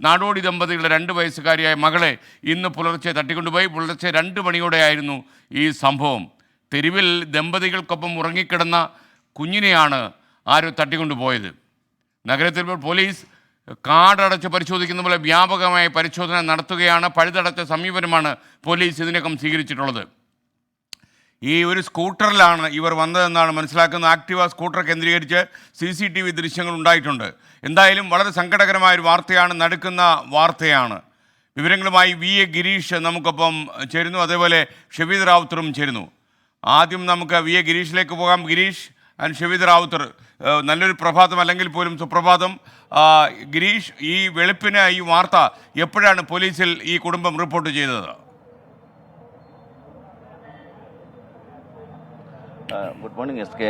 നാടോടി ദമ്പതികളുടെ രണ്ട് വയസ്സുകാരിയായ മകളെ ഇന്ന് പുലർച്ചെ തട്ടിക്കൊണ്ടുപോയി. പുലർച്ചെ രണ്ട് മണിയോടെയായിരുന്നു ഈ സംഭവം. തെരുവിൽ ദമ്പതികൾക്കൊപ്പം ഉറങ്ങിക്കിടന്ന കുഞ്ഞിനെയാണ് ആരോ തട്ടിക്കൊണ്ടുപോയത്. നഗരത്തിൽ പോലീസ് കാടടച്ച് പരിശോധിക്കുന്ന പോലെ വ്യാപകമായ പരിശോധന നടത്തുകയാണ്. പഴുതടച്ച സമീപനമാണ് പോലീസ് ഇതിനകം സ്വീകരിച്ചിട്ടുള്ളത്. ഈ ഒരു സ്കൂട്ടറിലാണ് ഇവർ വന്നതെന്നാണ് മനസ്സിലാക്കുന്നത്. ആക്ടിവ സ്കൂട്ടർ കേന്ദ്രീകരിച്ച് സി സി ടി വി ദൃശ്യങ്ങൾ ഉണ്ടായിട്ടുണ്ട്. എന്തായാലും വളരെ സങ്കടകരമായ ഒരു വാർത്തയാണ് നടക്കുന്ന വാർത്തയാണ്. വിവരങ്ങളുമായി വി എ ഗിരീഷ് നമുക്കൊപ്പം ചേരുന്നു. അതേപോലെ ഷബീദ് റാവുത്തറും ചേരുന്നു. ആദ്യം നമുക്ക് വി എ ഗിരീഷിലേക്ക് പോകാം. ഗിരീഷ് ആൻഡ് ഷബീദ് റാവുത്തർ നല്ലൊരു പ്രഭാതം അല്ലെങ്കിൽ പോലും സുപ്രഭാതം. ഗിരീഷ് ഈ വെളുപ്പിന് ഈ വാർത്ത എപ്പോഴാണ് പോലീസിൽ ഈ കുടുംബം റിപ്പോർട്ട് ചെയ്തത്? ഗുഡ് മോർണിംഗ് എസ് കെ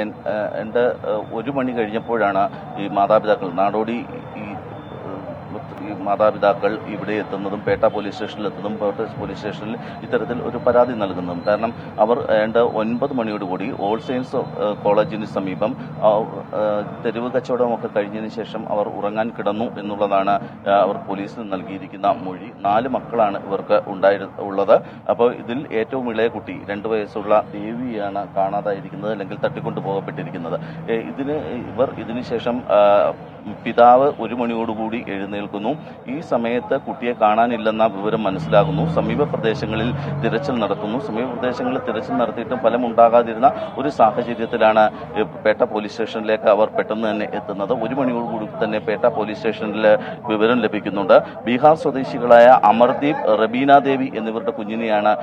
എന്റെ ഒരു മണി കഴിഞ്ഞപ്പോഴാണ് ഈ മാതാപിതാക്കൾ നാടോടി ഈ മാതാപിതാക്കൾ ഇവിടെ എത്തുന്നതും പേട്ട പോലീസ് സ്റ്റേഷനിൽ എത്തുന്നതും പേട്ട പോലീസ് സ്റ്റേഷനിൽ ഇത്തരത്തിൽ ഒരു പരാതി നൽകുന്നതും. കാരണം അവർ ഏണ്ട ഒൻപത് മണിയോടുകൂടി ഓൾ സയൻസ് കോളേജിന് സമീപം തെരുവ് കച്ചവടമൊക്കെ കഴിഞ്ഞതിന് ശേഷം അവർ ഉറങ്ങാൻ കിടന്നു എന്നുള്ളതാണ് അവർ പോലീസിന് നൽകിയിരിക്കുന്ന മൊഴി. നാല് മക്കളാണ് ഇവർക്ക് ഉള്ളത്. അപ്പോൾ ഇതിൽ ഏറ്റവും ഇളയ കുട്ടി രണ്ട് വയസ്സുള്ള ദേവിയാണ് കാണാതായിരിക്കുന്നത് അല്ലെങ്കിൽ തട്ടിക്കൊണ്ടു പോകപ്പെട്ടിരിക്കുന്നത്. ഇതിന് ഇവർ ഇതിനുശേഷം പിതാവ് ഒരു മണിയോടുകൂടി എഴുന്നേൽക്കുന്നു. ഈ സമയത്ത് കുട്ടിയെ കാണാനില്ലെന്ന വിവരം മനസ്സിലാകുന്നു. സമീപ പ്രദേശങ്ങളിൽ തിരച്ചിൽ നടക്കുന്നു. സമീപ പ്രദേശങ്ങളിൽ തിരച്ചിൽ നടത്തിയിട്ടും ഫലമുണ്ടാകാതിരുന്ന ഒരു സാഹചര്യത്തിലാണ് പേട്ട പോലീസ് സ്റ്റേഷനിലേക്ക് അവർ പെട്ടെന്ന് തന്നെ എത്തുന്നത്. ഒരു മണിയോടുകൂടി തന്നെ പേട്ട പോലീസ് സ്റ്റേഷനിൽ വിവരം ലഭിക്കുന്നുണ്ട്. ബീഹാർ സ്വദേശികളായ അമർദീപ് റബീന ദേവി എന്നിവരുടെ കുഞ്ഞിനെയാണ്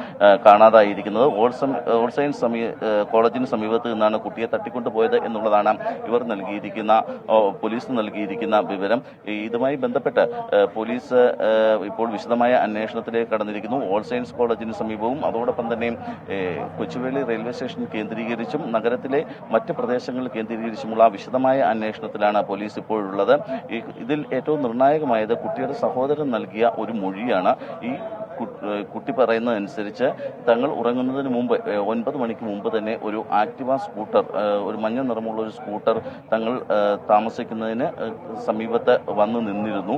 കാണാതായിരിക്കുന്നത്. ഓൾ സം- ഓൾ സയൻസ് സമീ കോളേജിന് സമീപത്ത് നിന്നാണ് കുട്ടിയെ തട്ടിക്കൊണ്ടുപോയത് എന്നുള്ളതാണ് ഇവർ നൽകിയിരിക്കുന്ന പോലീസ് നൽകിയിരിക്കുന്ന വിവരം. ഇതുമായി ബന്ധപ്പെട്ട് പോലീസ് ഇപ്പോൾ വിശദമായ അന്വേഷണത്തിലേക്ക് കടന്നിരിക്കുന്നു. ഓൾ സയൻസ് കോളേജിന് സമീപവും അതോടൊപ്പം തന്നെ കൊച്ചുവേളി റെയിൽവേ സ്റ്റേഷൻ കേന്ദ്രീകരിച്ചും നഗരത്തിലെ മറ്റ് പ്രദേശങ്ങൾ കേന്ദ്രീകരിച്ചുമുള്ള വിശദമായ അന്വേഷണത്തിലാണ് പോലീസ് ഇപ്പോഴുള്ളത്. ഇതിൽ ഏറ്റവും നിർണായകമായത് കുട്ടിയുടെ സഹോദരൻ നൽകിയ ഒരു മൊഴിയാണ്. ഈ കുട്ടി പറയുന്നതനുസരിച്ച് തങ്ങൾ ഉറങ്ങുന്നതിന് മുമ്പ് ഒൻപത് മണിക്ക് മുമ്പ് തന്നെ ഒരു ആക്ടിവ സ്കൂട്ടർ ഒരു മഞ്ഞ നിറമുള്ള ഒരു സ്കൂട്ടർ തങ്ങൾ താമസിക്കുന്നതിന് സമീപത്ത് വന്നു നിന്നിരുന്നു.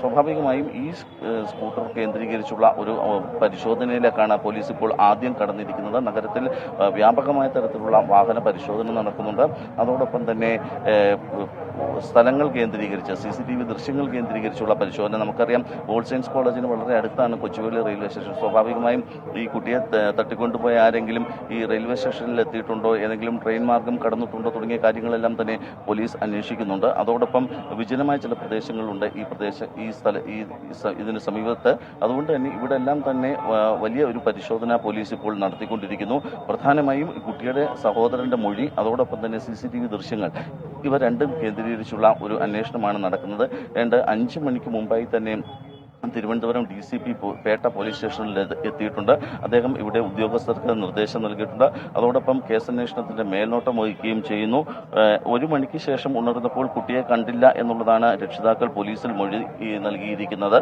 സ്വാഭാവികമായും ഈ സ്കൂട്ടർ കേന്ദ്രീകരിച്ചുള്ള ഒരു പരിശോധനയിലേക്കാണ് പോലീസ് ഇപ്പോൾ ആദ്യം കടന്നിരിക്കുന്നത്. നഗരത്തിൽ വ്യാപകമായ തരത്തിലുള്ള വാഹന പരിശോധന നടക്കുന്നുണ്ട്. അതോടൊപ്പം തന്നെ സ്ഥലങ്ങൾ കേന്ദ്രീകരിച്ച് സി സി ടി വി ദൃശ്യങ്ങൾ കേന്ദ്രീകരിച്ചുള്ള പരിശോധന നമുക്കറിയാം. ഓൾ സയൻസ് കോളേജിന് വളരെ അടുത്താണ് കൊച്ചുവേളി റെയിൽവേ സ്റ്റേഷൻ സ്വാഭാവികമായും ഈ കുട്ടിയെ തട്ടിക്കൊണ്ടുപോയ ആരെങ്കിലും ഈ റെയിൽവേ സ്റ്റേഷനിൽ എത്തിയിട്ടുണ്ടോ ഏതെങ്കിലും ട്രെയിൻ മാർഗം കടന്നിട്ടുണ്ടോ? തുടങ്ങിയ കാര്യങ്ങളെല്ലാം തന്നെ പോലീസ് അന്വേഷിക്കുന്നുണ്ട്. അതോടൊപ്പം വിജനമായ ചില പ്രദേശങ്ങളുണ്ട് ഈ പ്രദേശ ഈ സ്ഥല ഈ ഇതിന് സമീപത്ത്. അതുകൊണ്ട് തന്നെ ഇവിടെ എല്ലാം തന്നെ വലിയ ഒരു പരിശോധന പോലീസ് ഇപ്പോൾ നടത്തിക്കൊണ്ടിരിക്കുന്നു. പ്രധാനമായും കുട്ടിയുടെ സഹോദരന്റെ മൊഴി അതോടൊപ്പം തന്നെ സി സി ടി വി ദൃശ്യങ്ങൾ ഇവ രണ്ടും കേന്ദ്രീകരിച്ചുള്ള ഒരു അന്വേഷണമാണ് നടക്കുന്നത്. രണ്ട് അഞ്ച് മണിക്ക് മുമ്പായി തന്നെ Thiruvananthapuram D C P Pettah police സ്റ്റേഷനിൽ എത്തിയിട്ടുണ്ട്. അദ്ദേഹം ഇവിടെ ഉദ്യോഗസ്ഥർക്ക് നിർദ്ദേശം നൽകിയിട്ടുണ്ട്. അതോടൊപ്പം കേസന്വേഷണത്തിന്റെ മേൽനോട്ടം വഹിക്കുകയും ചെയ്യുന്നു. ഒരു മണിക്ക് ശേഷം ഉണർന്നപ്പോൾ കുട്ടിയെ കണ്ടില്ല എന്നുള്ളതാണ് രക്ഷിതാക്കൾ പോലീസിൽ മൊഴി നൽകിയിരിക്കുന്നത്.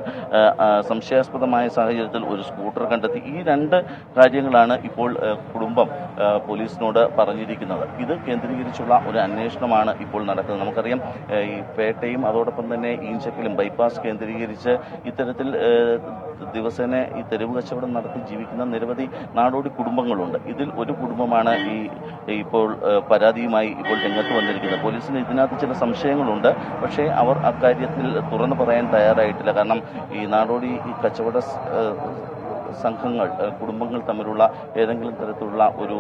സംശയാസ്പദമായ സാഹചര്യത്തിൽ ഒരു സ്കൂട്ടർ കണ്ടെത്തി. ഈ രണ്ട് കാര്യങ്ങളാണ് ഇപ്പോൾ കുടുംബം പോലീസിനോട് പറഞ്ഞിരിക്കുന്നത്. ഇത് കേന്ദ്രീകരിച്ചുള്ള ഒരു അന്വേഷണമാണ് ഇപ്പോൾ നടക്കുന്നത്. നമുക്കറിയാം ഈ പേട്ടയും അതോടൊപ്പം തന്നെ ഈഞ്ചക്കലും ബൈപ്പാസ് കേന്ദ്രീകരിച്ച് ഇത്തരത്തിൽ ഏഹ് ദിവസേന ഈ തെരുവ് കച്ചവടം നടത്തി ജീവിക്കുന്ന നിരവധി നാടോടി കുടുംബങ്ങളുണ്ട്. ഇതിൽ ഒരു കുടുംബമാണ് ഈ ഇപ്പോൾ പരാതിയുമായി ഇപ്പോൾ രംഗത്ത് വന്നിരിക്കുന്നത്. പോലീസിന് ഇതിനകത്ത് ചില സംശയങ്ങളുണ്ട്. പക്ഷേ അവർ അക്കാര്യത്തിൽ തുറന്നു പറയാൻ തയ്യാറായിട്ടില്ല. കാരണം ഈ നാടോടി കച്ചവട സംഘങ്ങൾ കുടുംബങ്ങൾ തമ്മിലുള്ള ഏതെങ്കിലും തരത്തിലുള്ള ഒരു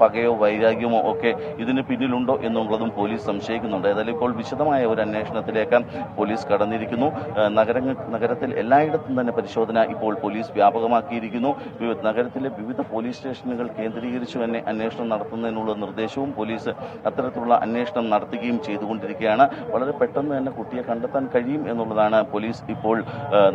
പകയോ വൈരാഗ്യമോ ഒക്കെ ഇതിന് പിന്നിലുണ്ടോ എന്നുള്ളതും പോലീസ് സംശയിക്കുന്നുണ്ട്. ഏതായാലും ഇപ്പോൾ വിശദമായ ഒരു അന്വേഷണത്തിലേക്ക് പോലീസ് കടന്നിരിക്കുന്നു. നഗരങ്ങൾ നഗരത്തിൽ എല്ലായിടത്തും തന്നെ പരിശോധന ഇപ്പോൾ പോലീസ് വ്യാപകമാക്കിയിരിക്കുന്നു. നഗരത്തിലെ വിവിധ പോലീസ് സ്റ്റേഷനുകൾ കേന്ദ്രീകരിച്ചു തന്നെ അന്വേഷണം നടത്തുന്നതിനുള്ള നിർദ്ദേശവും പോലീസ് അത്തരത്തിലുള്ള അന്വേഷണം നടത്തുകയും ചെയ്തുകൊണ്ടിരിക്കുകയാണ്. വളരെ പെട്ടെന്ന് തന്നെ കുട്ടിയെ കണ്ടെത്താൻ കഴിയും എന്നുള്ളതാണ് പോലീസ് ഇപ്പോൾ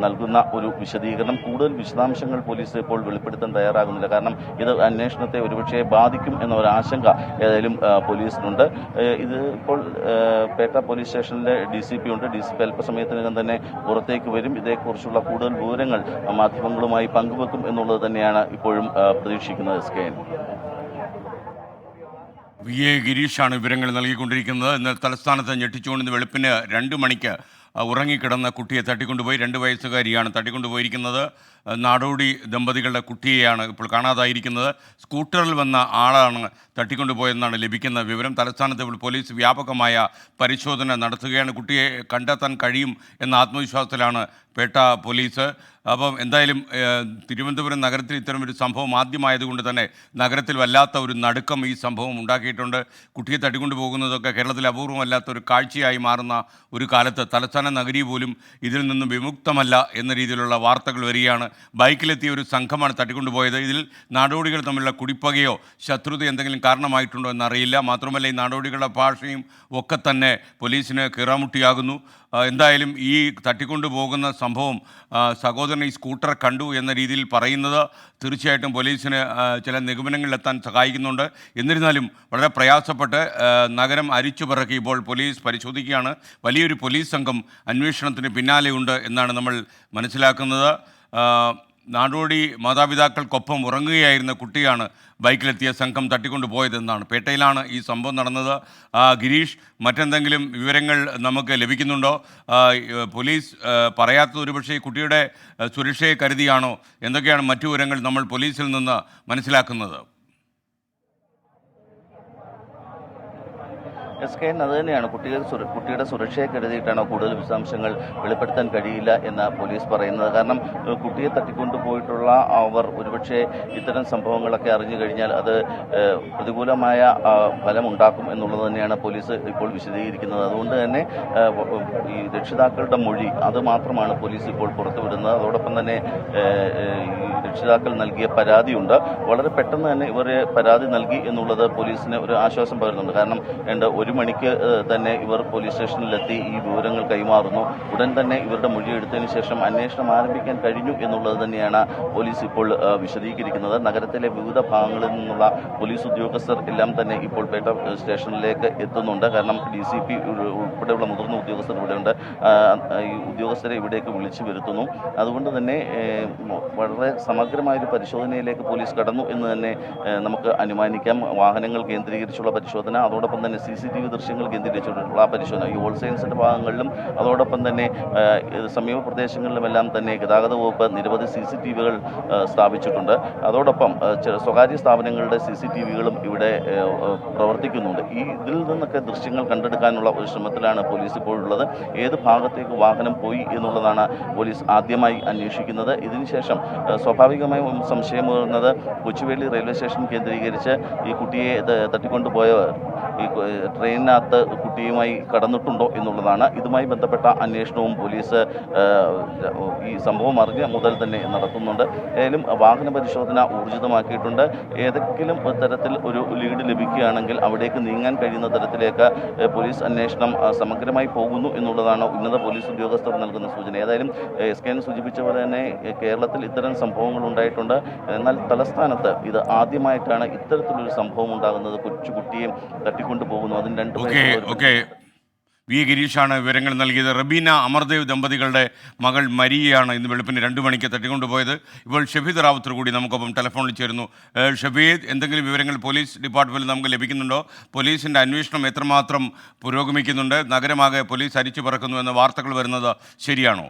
നൽകുന്ന ഒരു വിശദീകരണം. കൂടുതൽ വിശദാംശങ്ങൾ പോലീസ് ഇപ്പോൾ വെളിപ്പെടുത്താൻ തയ്യാറാകുന്നില്ല. കാരണം ഇത് അന്വേഷണത്തെ ഒരുപക്ഷെ ബാധിക്കും എന്ന ഒരു ആശങ്ക ഏതായാലും പോലീസിനുണ്ട്. ഇത് ഇപ്പോൾ പേട്ട പോലീസ് സ്റ്റേഷനിലെ ഡി സി പി ഉണ്ട്. ഡി സി പി അല്പസമയത്തിനകം തന്നെ പുറത്തേക്ക് വരും. ഇതേക്കുറിച്ചുള്ള കൂടുതൽ വിവരങ്ങൾ മാധ്യമങ്ങളുമായി പങ്കുവെക്കും എന്നുള്ളത് തന്നെയാണ് ഇപ്പോഴും പ്രതീക്ഷിക്കുന്നത് S K N. V A ഗിരീഷാണ് വിവരങ്ങൾ നൽകിക്കൊണ്ടിരിക്കുന്നത്. ഇന്നലെ തലസ്ഥാനത്ത് ഞെട്ടിച്ചുകൊണ്ടിരുന്ന വെളുപ്പിന് രണ്ട് മണിക്ക് ഉറങ്ങിക്കിടന്ന കുട്ടിയെ തട്ടിക്കൊണ്ടുപോയി. രണ്ട് വയസ്സുകാരിയാണ് തട്ടിക്കൊണ്ടുപോയിരിക്കുന്നത്. നാടോടി ദമ്പതികളുടെ കുട്ടിയെയാണ് ഇപ്പോൾ കാണാതായിരിക്കുന്നത്. സ്കൂട്ടറിൽ വന്ന ആളാണ് തട്ടിക്കൊണ്ടുപോയെന്നാണ് ലഭിക്കുന്ന വിവരം. തലസ്ഥാനത്ത് ഇപ്പോൾ പോലീസ് വ്യാപകമായ പരിശോധന നടത്തുകയാണ്. കുട്ടിയെ കണ്ടെത്താൻ കഴിയും എന്ന ആത്മവിശ്വാസത്തിലാണ് പേട്ട പോലീസ്. അപ്പം എന്തായാലും തിരുവനന്തപുരം നഗരത്തിൽ ഇത്തരം ഒരു സംഭവം ആദ്യമായതുകൊണ്ട് തന്നെ നഗരത്തിൽ വല്ലാത്ത ഒരു നടുക്കം ഈ സംഭവം ഉണ്ടാക്കിയിട്ടുണ്ട്. കുട്ടിയെ തട്ടിക്കൊണ്ടു പോകുന്നതൊക്കെ കേരളത്തിൽ അപൂർവമല്ലാത്ത ഒരു കാഴ്ചയായി മാറുന്ന ഒരു കാലത്ത് തലസ്ഥാന നഗരി പോലും ഇതിൽ നിന്നും വിമുക്തമല്ല എന്ന രീതിയിലുള്ള വാർത്തകൾ വരികയാണ്. ബൈക്കിലെത്തിയ ഒരു സംഘമാണ് തട്ടിക്കൊണ്ടുപോയത് ഇതിൽ നാടോടികൾ തമ്മിലുള്ള കുടിപ്പകയോ ശത്രുത എന്തെങ്കിലും കാരണമായിട്ടുണ്ടോ എന്നറിയില്ല. മാത്രമല്ല ഈ നാടോടികളുടെ ഭാഷയും ഒക്കെ തന്നെ പോലീസിന് കീറാമുട്ടിയാകുന്നു. എന്തായാലും ഈ തട്ടിക്കൊണ്ടു പോകുന്ന സംഭവം സഹോദരൻ ഈ സ്കൂട്ടർ കണ്ടു എന്ന രീതിയിൽ പറയുന്നത് തീർച്ചയായിട്ടും പോലീസിന് ചില നിഗമനങ്ങളിലെത്താൻ സഹായിക്കുന്നുണ്ട്. എന്നിരുന്നാലും വളരെ പ്രയാസപ്പെട്ട് നഗരം അരിച്ചു പിറക്കി ഇപ്പോൾ പോലീസ് പരിശോധിക്കുകയാണ്. വലിയൊരു പോലീസ് സംഘം അന്വേഷണത്തിന് പിന്നാലെയുണ്ട് എന്നാണ് നമ്മൾ മനസ്സിലാക്കുന്നത്. നാടോടി മാതാപിതാക്കൾക്കൊപ്പം ഉറങ്ങുകയായിരുന്ന കുട്ടിയാണ് ബൈക്കിലെത്തിയ സംഘം തട്ടിക്കൊണ്ടു പോയതെന്നാണ്. പേട്ടയിലാണ് ഈ സംഭവം നടന്നത്. ഗിരീഷ് മറ്റെന്തെങ്കിലും വിവരങ്ങൾ നമുക്ക് ലഭിക്കുന്നുണ്ടോ? പോലീസ് പറയാത്തത് ഒരുപക്ഷെ കുട്ടിയുടെ സുരക്ഷയെ കരുതിയാണോ? എന്തൊക്കെയാണ് മറ്റു വിവരങ്ങൾ നമ്മൾ പോലീസിൽ നിന്ന് മനസ്സിലാക്കുന്നത്? എസ് കെ അത് തന്നെയാണ്. കുട്ടികൾ കുട്ടിയുടെ സുരക്ഷയെ കരുതിയിട്ടാണ് കൂടുതൽ വിശദാംശങ്ങൾ വെളിപ്പെടുത്താൻ കഴിയില്ല എന്ന് പോലീസ് പറയുന്നത്. കാരണം കുട്ടിയെ തട്ടിക്കൊണ്ടുപോയിട്ടുള്ള അവർ ഒരുപക്ഷെ ഇത്തരം സംഭവങ്ങളൊക്കെ അറിഞ്ഞു കഴിഞ്ഞാൽ അത് പ്രതികൂലമായ ഫലമുണ്ടാക്കും എന്നുള്ളത് തന്നെയാണ് പോലീസ് ഇപ്പോൾ വിശദീകരിക്കുന്നത്. അതുകൊണ്ട് തന്നെ ഈ രക്ഷിതാക്കളുടെ മൊഴി അത് മാത്രമാണ് പോലീസ് ഇപ്പോൾ പുറത്തുവിടുന്നത്. അതോടൊപ്പം തന്നെ രക്ഷിതാക്കൾ നൽകിയ പരാതിയുണ്ട്. വളരെ പെട്ടെന്ന് തന്നെ ഇവർ പരാതി നൽകി എന്നുള്ളത് പോലീസിന് ഒരു ആശ്വാസം പകരുന്നുണ്ട്. കാരണം രണ്ട് ഒരു മണിക്ക് തന്നെ ഇവർ പോലീസ് സ്റ്റേഷനിലെത്തി ഈ വിവരങ്ങൾ കൈമാറുന്നു. ഉടൻ തന്നെ ഇവരുടെ മൊഴി എടുത്തതിന് ശേഷം അന്വേഷണം ആരംഭിക്കാൻ കഴിഞ്ഞു എന്നുള്ളത് തന്നെയാണ് പോലീസ് ഇപ്പോൾ വിശദീകരിക്കുന്നത്. നഗരത്തിലെ വിവിധ ഭാഗങ്ങളിൽ നിന്നുള്ള പോലീസ് ഉദ്യോഗസ്ഥർ എല്ലാം തന്നെ ഇപ്പോൾ പേട്ട സ്റ്റേഷനിലേക്ക് എത്തുന്നുണ്ട്. കാരണം ഡി സി പി ഉൾപ്പെടെയുള്ള മുതിർന്ന ഉദ്യോഗസ്ഥർ ഇവിടെയുണ്ട്. ഈ ഉദ്യോഗസ്ഥരെ ഇവിടേക്ക് വിളിച്ചു വരുത്തുന്നു. അതുകൊണ്ട് തന്നെ വളരെ സമഗ്രമായൊരു പരിശോധനയിലേക്ക് പോലീസ് കടന്നു എന്ന് തന്നെ നമുക്ക് അനുമാനിക്കാം. വാഹനങ്ങൾ കേന്ദ്രീകരിച്ചുള്ള പരിശോധന അതോടൊപ്പം തന്നെ സി സി ടി വി ദൃശ്യങ്ങൾ കേന്ദ്രീകരിച്ചുള്ള പരിശോധന. ഈ ഹോൾസെയിൽസിന്റെ ഭാഗങ്ങളിലും അതോടൊപ്പം തന്നെ സമീപ പ്രദേശങ്ങളിലുമെല്ലാം തന്നെ ഗതാഗത വകുപ്പ് നിരവധി സി സി ടി വികൾ സ്ഥാപിച്ചിട്ടുണ്ട്. അതോടൊപ്പം സ്വകാര്യ സ്ഥാപനങ്ങളുടെ സി സി ടി വികളും ഇവിടെ പ്രവർത്തിക്കുന്നുണ്ട്. ഈ ഇതിൽ നിന്നൊക്കെ ദൃശ്യങ്ങൾ കണ്ടെടുക്കാനുള്ള ഒരു ശ്രമത്തിലാണ് പോലീസ് ഇപ്പോഴുള്ളത്. ഏത് ഭാഗത്തേക്ക് വാഹനം പോയി എന്നുള്ളതാണ് പോലീസ് ആദ്യമായി അന്വേഷിക്കുന്നത്. ഇതിനുശേഷം ഏഹ്, സ്വാഭാവികമായും സംശയമുയർന്നത് കൊച്ചുവേളി റെയിൽവേ സ്റ്റേഷൻ കേന്ദ്രീകരിച്ച് ഈ കുട്ടിയെ തട്ടിക്കൊണ്ടുപോയ ഈ ട്രെയിനിനകത്ത് കുട്ടിയുമായി കടന്നിട്ടുണ്ടോ എന്നുള്ളതാണ്. ഇതുമായി ബന്ധപ്പെട്ട അന്വേഷണവും പോലീസ് ഈ സംഭവം അറിഞ്ഞ മുതൽ തന്നെ നടത്തുന്നുണ്ട്. ഏതായാലും വാഹന പരിശോധന ഊർജിതമാക്കിയിട്ടുണ്ട്. ഏതെങ്കിലും തരത്തിൽ ഒരു ലീഡ് ലഭിക്കുകയാണെങ്കിൽ അവിടേക്ക് നീങ്ങാൻ കഴിയുന്ന തരത്തിലേക്ക് പോലീസ് അന്വേഷണം സമഗ്രമായി പോകുന്നു എന്നുള്ളതാണ് ഉന്നത പോലീസ് ഉദ്യോഗസ്ഥർ നൽകുന്ന സൂചന. ഏതായാലും എസ് കെ എൻ സൂചിപ്പിച്ച പോലെ തന്നെ കേരളത്തിൽ ഇത്തരം സംഭവങ്ങൾ ഉണ്ടായിട്ടുണ്ട്. എന്നാൽ തലസ്ഥാനത്ത് ഇത് ആദ്യമായിട്ടാണ് ഇത്തരത്തിലൊരു സംഭവം ഉണ്ടാകുന്നത്. കൊച്ചുകുട്ടിയെ തട്ടിക്കൊണ്ടു പോകുന്നു അതിന് രണ്ട് ഓക്കെ ഓക്കെ. വി ഗിരീഷാണ് വിവരങ്ങൾ നൽകിയത്. റബീന അമർദേവ് ദമ്പതികളുടെ മകൾ മരിയയാണ് ഇന്ന് വെളുപ്പിന് രണ്ട് മണിക്ക് തട്ടിക്കൊണ്ടുപോയത്. ഇപ്പോൾ ഷഫീദ് റാവുത്തർ കൂടി നമുക്കൊപ്പം ടെലഫോണിൽ ചേരുന്നു. ഷഫീദ് എന്തെങ്കിലും വിവരങ്ങൾ പോലീസ് ഡിപ്പാർട്ട്മെന്റിൽ നമുക്ക് ലഭിക്കുന്നുണ്ടോ? പോലീസിന്റെ അന്വേഷണം എത്രമാത്രം പുരോഗമിക്കുന്നുണ്ട്? നഗരമാകെ പോലീസ് അരിച്ചു പറക്കുന്നു എന്ന വാർത്തകൾ വരുന്നത് ശരിയാണോ?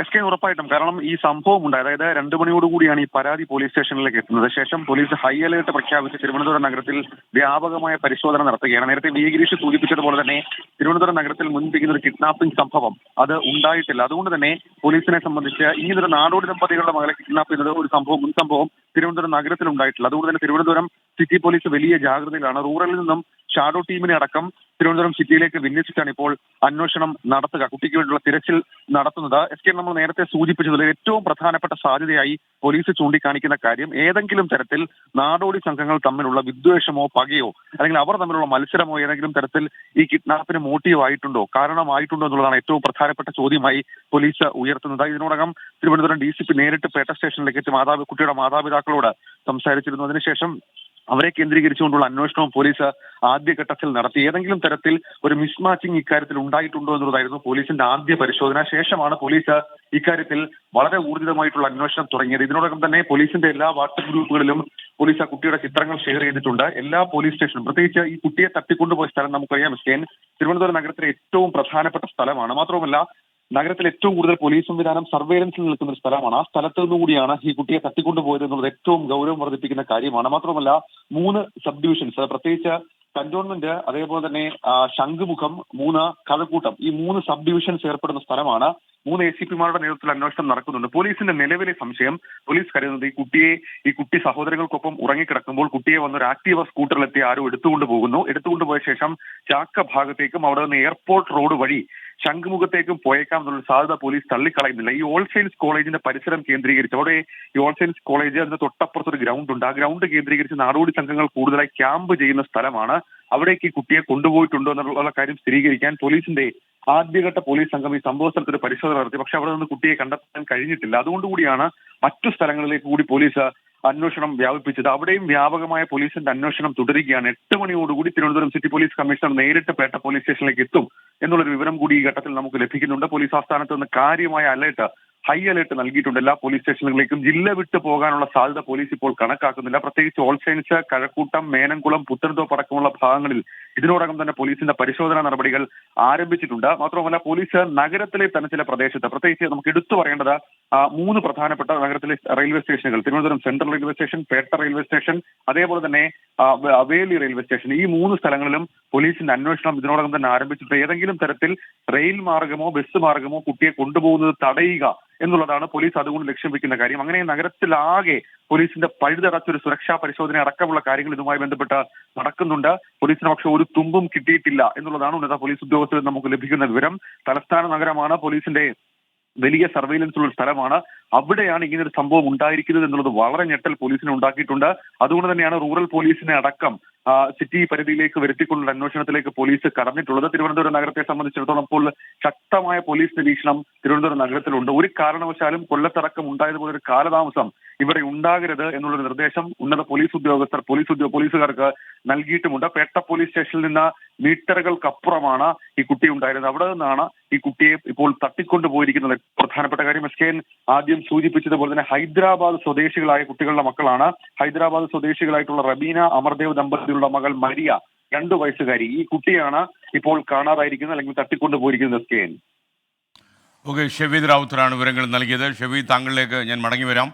എസ് കെ ഉറപ്പായിട്ടും. കാരണം ഈ സംഭവം ഉണ്ടായി അതായത് രണ്ടു മണിയോടുകൂടിയാണ് ഈ പരാതി പോലീസ് സ്റ്റേഷനിലേക്ക് എത്തുന്നത്. ശേഷം പോലീസ് ഹൈ അലേർട്ട് പ്രഖ്യാപിച്ച് തിരുവനന്തപുരം നഗരത്തിൽ വ്യാപകമായ പരിശോധന നടത്തുകയാണ്. നേരത്തെ വി ഗിരീഷ് സൂചിപ്പിച്ചതുപോലെ തന്നെ തിരുവനന്തപുരം നഗരത്തിൽ മുൻപിക്കുന്ന ഒരു കിഡ്നാപ്പിംഗ് സംഭവം അത് ഉണ്ടായിട്ടില്ല. അതുകൊണ്ട് തന്നെ പോലീസിനെ സംബന്ധിച്ച് ഇങ്ങനൊരു നാടോടി ദമ്പതികളുടെ മകളെ കിഡ്നാപ്പ് ചെയ്യുന്നത് ഒരു സംഭവം മുൻ സംഭവം തിരുവനന്തപുരം നഗരത്തിൽ ഉണ്ടായിട്ടില്ല അതുകൊണ്ട് തന്നെ തിരുവനന്തപുരം സിറ്റി പോലീസ് വലിയ ജാഗ്രതയിലാണ്. റൂറലിൽ നിന്നും ഷാഡോ ടീമിനെ അടക്കം തിരുവനന്തപുരം സിറ്റിയിലേക്ക് വിന്യസിച്ചാണ് ഇപ്പോൾ അന്വേഷണം നടത്തുക കുട്ടിക്ക് വേണ്ടിയുള്ള തിരച്ചിൽ നടത്തുന്നത്. എസ് കെ നമ്മൾ നേരത്തെ സൂചിപ്പിച്ചതിൽ ഏറ്റവും പ്രധാനപ്പെട്ട സാധ്യതയായി പോലീസ് ചൂണ്ടിക്കാണിക്കുന്ന കാര്യം ഏതെങ്കിലും തരത്തിൽ നാടോടി സംഘങ്ങൾ തമ്മിലുള്ള വിദ്വേഷമോ പകയോ അല്ലെങ്കിൽ അവർ തമ്മിലുള്ള മത്സരമോ ഏതെങ്കിലും തരത്തിൽ ഈ കിഡ്നാപ്പിന് മോട്ടീവ് ആയിട്ടുണ്ടോ കാരണമായിട്ടുണ്ടോ എന്നുള്ളതാണ് ഏറ്റവും പ്രധാനപ്പെട്ട ചോദ്യമായി പോലീസ് ഉയർത്തുന്നത്. ഇതിനോടകം തിരുവനന്തപുരം ഡി സി പി നേരിട്ട് പേട്ട സ്റ്റേഷനിലേക്ക് എത്തി മാതാവ് കുട്ടിയുടെ മാതാപിതാക്കളോട് സംസാരിച്ചിരുന്നു. അതിനുശേഷം അവരെ കേന്ദ്രീകരിച്ചുകൊണ്ടുള്ള അന്വേഷണവും പോലീസ് ആദ്യഘട്ടത്തിൽ നടത്തി. ഏതെങ്കിലും തരത്തിൽ ഒരു മിസ്മാച്ചിങ് ഇക്കാര്യത്തിൽ ഉണ്ടായിട്ടുണ്ടോ എന്നുള്ളതായിരുന്നു പോലീസിന്റെ ആദ്യ പരിശോധന. ശേഷമാണ് പോലീസ് ഇക്കാര്യത്തിൽ വളരെ ഊർജിതമായിട്ടുള്ള അന്വേഷണം തുടങ്ങിയത്. ഇതിനോടകം തന്നെ പോലീസിന്റെ എല്ലാ വാട്സപ്പ് ഗ്രൂപ്പുകളിലും പോലീസ് ആ കുട്ടിയുടെ ചിത്രങ്ങൾ ഷെയർ ചെയ്തിട്ടുണ്ട്. എല്ലാ പോലീസ് സ്റ്റേഷനും പ്രത്യേകിച്ച് ഈ കുട്ടിയെ തട്ടിക്കൊണ്ടുപോയ സ്ഥലം നമുക്കറിയാം. എസ്കേൻ തിരുവനന്തപുരം നഗരത്തിലെ ഏറ്റവും പ്രധാനപ്പെട്ട സ്ഥലമാണ്. മാത്രവുമല്ല നഗരത്തിൽ ഏറ്റവും കൂടുതൽ പോലീസ് സംവിധാനം സർവേലൻസിൽ നിൽക്കുന്ന ഒരു സ്ഥലമാണ്. ആ സ്ഥലത്ത് നിന്നുകൂടിയാണ് ഈ കുട്ടിയെ തട്ടിക്കൊണ്ടുപോയത് എന്നുള്ളത് ഏറ്റവും ഗൗരവം വർദ്ധിപ്പിക്കുന്ന കാര്യമാണ്. മാത്രമല്ല മൂന്ന് സബ് ഡിവിഷൻസ് പ്രത്യേകിച്ച് കന്റോൺമെന്റ് അതേപോലെ തന്നെ ശംഖുമുഖം മൂന്ന് കഴക്കൂട്ടം ഈ മൂന്ന് സബ് ഡിവിഷൻസ് ഏർപ്പെടുന്ന സ്ഥലമാണ്. മൂന്ന് എ സി പിമാരുടെ നേതൃത്വത്തിൽ അന്വേഷണം നടക്കുന്നുണ്ട്. പോലീസിന്റെ നിലവിലെ സംശയം പോലീസ് കരുതുന്നത് ഈ കുട്ടിയെ ഈ കുട്ടി സഹോദരങ്ങൾക്കൊപ്പം ഉറങ്ങിക്കിടക്കുമ്പോൾ കുട്ടിയെ വന്നൊരു ആക്ടീവ സ്കൂട്ടറിലെത്തി ആരോ എടുത്തുകൊണ്ട് പോകുന്നു. എടുത്തുകൊണ്ടുപോയ ശേഷം ചാക്ക ഭാഗത്തേക്കും അവിടെ നിന്ന് എയർപോർട്ട് റോഡ് വഴി ശംഖുമുഖത്തേക്കും പോയേക്കാം എന്നുള്ള സാധ്യത പോലീസ് തള്ളിക്കളയുന്നില്ല. ഈ ഓൾ കോളേജിന്റെ പരിസരം കേന്ദ്രീകരിച്ച് അവിടെ ഈ ഓൾ സയൻസ് കോളേജ് അതിന്റെ തൊട്ടപ്പുറത്ത് ഒരു ഗ്രൗണ്ട് ഉണ്ട്. ആ ഗ്രൗണ്ട് കേന്ദ്രീകരിച്ച് നാടോടി സംഘങ്ങൾ കൂടുതലായി ക്യാമ്പ് ചെയ്യുന്ന സ്ഥലമാണ്. അവിടേക്ക് ഈ കുട്ടിയെ കൊണ്ടുപോയിട്ടുണ്ടോ എന്നുള്ള കാര്യം സ്ഥിരീകരിക്കാൻ പോലീസിന്റെ ആദ്യഘട്ട പോലീസ് സംഘം ഈ സംഭവ സ്ഥലത്ത് ഒരു പരിശോധന നടത്തി. പക്ഷെ അവിടെ നിന്ന് കുട്ടിയെ കണ്ടെത്താൻ കഴിഞ്ഞിട്ടില്ല. അതുകൊണ്ടുകൂടിയാണ് മറ്റു സ്ഥലങ്ങളിലേക്ക് കൂടി പോലീസ് അന്വേഷണം വ്യാപിപ്പിച്ചത്. അവിടെയും വ്യാപകമായ പോലീസിന്റെ അന്വേഷണം തുടരുകയാണ്. എട്ട് മണിയോടുകൂടി തിരുവനന്തപുരം സിറ്റി പോലീസ് കമ്മീഷണർ നേരിട്ട് പേട്ട പോലീസ് സ്റ്റേഷനിലേക്ക് എത്തും എന്നുള്ളൊരു വിവരം കൂടി ഈ ഘട്ടത്തിൽ നമുക്ക് ലഭിക്കുന്നുണ്ട്. പോലീസ് ആസ്ഥാനത്ത് നിന്ന് കാര്യമായ അലേർട്ട് ഹൈ അലേർട്ട് നൽകിയിട്ടുണ്ട് എല്ലാ പോലീസ് സ്റ്റേഷനുകളിലേക്കും. ജില്ല വിട്ടു പോകാനുള്ള സാധ്യത പോലീസ് ഇപ്പോൾ കണക്കാക്കുന്നില്ല. പ്രത്യേകിച്ച് ഓൾ സയൻസ് കഴക്കൂട്ടം മേനംകുളം പുത്തൻതോപ്പ് അടക്കമുള്ള ഭാഗങ്ങളിൽ ഇതിനോടകം തന്നെ പോലീസിന്റെ പരിശോധനാ നടപടികൾ ആരംഭിച്ചിട്ടുണ്ട്. മാത്രമല്ല പോലീസ് നഗരത്തിലെ തന്നെ ചില പ്രദേശത്ത് പ്രത്യേകിച്ച് നമുക്ക് എടുത്തു പറയേണ്ടത് മൂന്ന് പ്രധാനപ്പെട്ട നഗരത്തിലെ റെയിൽവേ സ്റ്റേഷനുകൾ. Thiruvananthapuram central railway station Pettah railway station അതേപോലെ തന്നെ അവേലി വേലി റെയിൽവേ സ്റ്റേഷൻ. ഈ മൂന്ന് സ്ഥലങ്ങളിലും പോലീസിന്റെ അന്വേഷണം ഇതിനോടകം തന്നെ ആരംഭിച്ചിട്ടുണ്ട്. ഏതെങ്കിലും തരത്തിൽ റെയിൽ മാർഗമോ ബസ് മാർഗമോ കുട്ടിയെ കൊണ്ടുപോകുന്നത് തടയുക എന്നുള്ളതാണ് പോലീസ് അതുകൊണ്ട് ലക്ഷ്യം വെക്കുന്ന കാര്യം. അങ്ങനെ നഗരത്തിലാകെ പോലീസിന്റെ പഴുതടച്ചൊരു സുരക്ഷാ പരിശോധന അടക്കമുള്ള കാര്യങ്ങൾ ഇതുമായി ബന്ധപ്പെട്ട് നടക്കുന്നുണ്ട്. പോലീസിന് പക്ഷെ ഒരു തുമ്പും കിട്ടിയിട്ടില്ല എന്നുള്ളതാണ് ഉന്നത പോലീസ് ഉദ്യോഗസ്ഥരിൽ നമുക്ക് ലഭിക്കുന്ന വിവരം. തലസ്ഥാന നഗരമാണ് പോലീസിന്റെ വലിയ സർവൈലൻസ് ഉള്ള സ്ഥലമാണ്. അവിടെയാണ് ഇങ്ങനെ ഒരു സംഭവം ഉണ്ടായിരിക്കുന്നത് എന്നുള്ളത് വളരെ ഞെട്ടൽ പോലീസിനെ ഉണ്ടാക്കിയിട്ടുണ്ട്. അതുകൊണ്ട് തന്നെയാണ് റൂറൽ പോലീസിനെ അടക്കം സിറ്റി പരിധിയിലേക്ക് വരുത്തിക്കൊണ്ടുള്ള അന്വേഷണത്തിലേക്ക് പോലീസ് കടന്നിട്ടുള്ളത്. തിരുവനന്തപുരം നഗരത്തെ സംബന്ധിച്ചിടത്തോളം ഇപ്പോൾ ശക്തമായ പോലീസ് നിരീക്ഷണം തിരുവനന്തപുരം നഗരത്തിലുണ്ട്. ഒരു കാരണവശാലും കൊല്ലത്തടക്കം ഉണ്ടായതുപോലെ ഒരു കാലതാമസം ഇവിടെ ഉണ്ടാകരുത് എന്നുള്ള നിർദ്ദേശം ഉന്നത പോലീസ് ഉദ്യോഗസ്ഥർ പോലീസ് ഉദ്യോഗ പോലീസുകാർക്ക് നൽകിയിട്ടുമുണ്ട്. പേട്ട പോലീസ് സ്റ്റേഷനിൽ നിന്ന് മീറ്ററുകൾക്കപ്പുറമാണ് ഈ കുട്ടി ഉണ്ടായിരുന്നത്. അവിടെ നിന്നാണ് ഈ കുട്ടിയെ ഇപ്പോൾ തട്ടിക്കൊണ്ടു പോയിരിക്കുന്നത്. പ്രധാനപ്പെട്ട കാര്യം എസ് കെ എൻ ആദ്യം സൂചിപ്പിച്ചതുപോലെ തന്നെ ഹൈദരാബാദ് സ്വദേശികളായ കുട്ടികളുടെ മക്കളാണ്. ഹൈദരാബാദ് സ്വദേശികളായിട്ടുള്ള റബീന അമർദേവ് ദമ്പതികളുടെ മകൾ മരിയ രണ്ടു വയസ്സുകാരി. ഈ കുട്ടിയാണ് ഇപ്പോൾ കാണാതായിരിക്കുന്നത് അല്ലെങ്കിൽ തട്ടിക്കൊണ്ടു പോയിരിക്കുന്നത് S K N. Okay Shaveed റാവുത്തറാണ് വിവരങ്ങൾ നൽകിയത്. ഷെവീദ് താങ്കളിലേക്ക് ഞാൻ മടങ്ങി വരാം.